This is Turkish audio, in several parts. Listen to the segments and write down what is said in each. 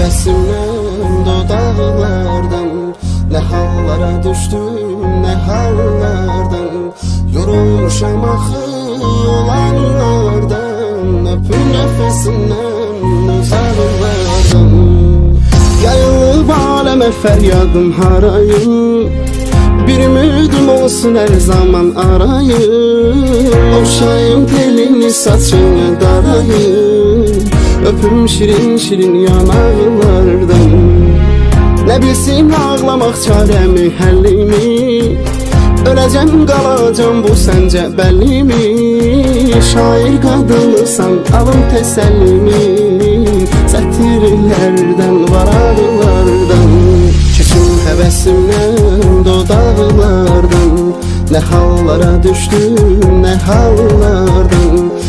Hevesimden dodaklardan Ne hallara düştüm ne hallardan Yorulmuşam ahı olanlardan Öpün nefesimden uzaklardan. Yayılıp aleme feryadım harayım Bir ümidim olsun her zaman arayım Okşayım telini saçını darayım Öpüm şirin şirin yanaqlardan Ne bilsin ağlamaq çarəmi həllimi Öləcəm qalacam bu səncə bəllimi Şair qadınsan alın təsəllimi Sətirlərdən varaqlardan Keçim həvəsimdən dodaqlardan Nə hallara düşdüm nə hallardan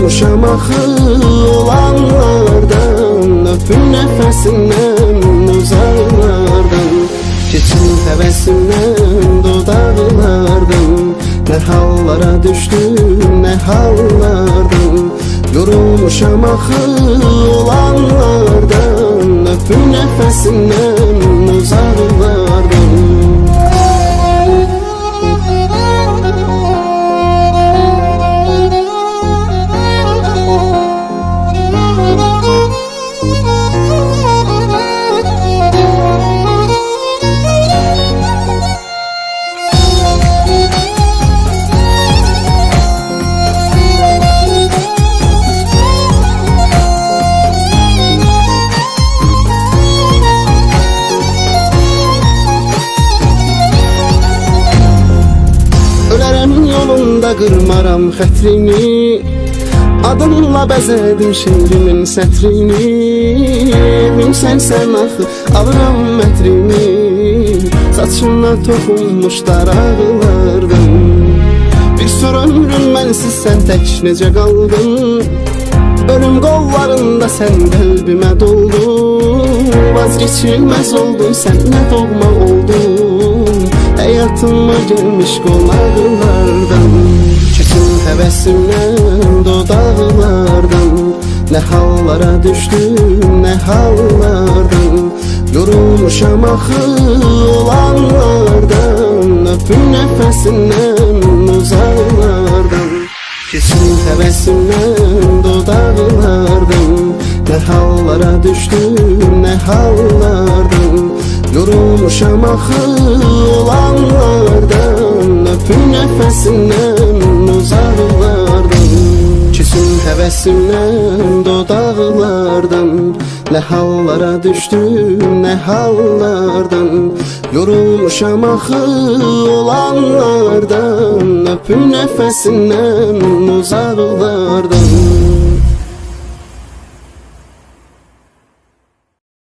Yorulmuşam axı olanlardan Öpün nəfəsindən uzaqlardan Keçim həvəsimdən dodaqlardan Nə hallara düşdüm nə hallardan. Yorulmuşam axı olanlardan Öpün nəfəsindən uzaqlardan yolunda qırmaram xətrini. Adınla bəzədim şeirimin sətrini. Minsən sən axı alıram mətrini. Saçına toxunmuş daraqlardan Bir sonra ömrüm mənsiz sən tək necə qaldın? Ölüm qollarında sən qəlbimə doldun. Vazgeçilməz oldun sən nə doğma oldun Hayatıma gelmiş qonaqlardan Keçim həvəsimdən dodaqlardan Nə hallara düşdüm nə hallardan. Yorulmuşam axı olanlardan. Öpün nəfəsindən uzaqlardan Keçim həvəsimdən dodaqlardan Nə hallara düşdüm nə hallardan Yorulmuşam axı olanlardan Öpün nəfəsindən uzaqlardan Keçim həvəsimdən dodaqlardan Nə hallara düşdüm nə hallardan. Yorulmuşam axı olanlardan Öpün nəfəsindən uzaqlardan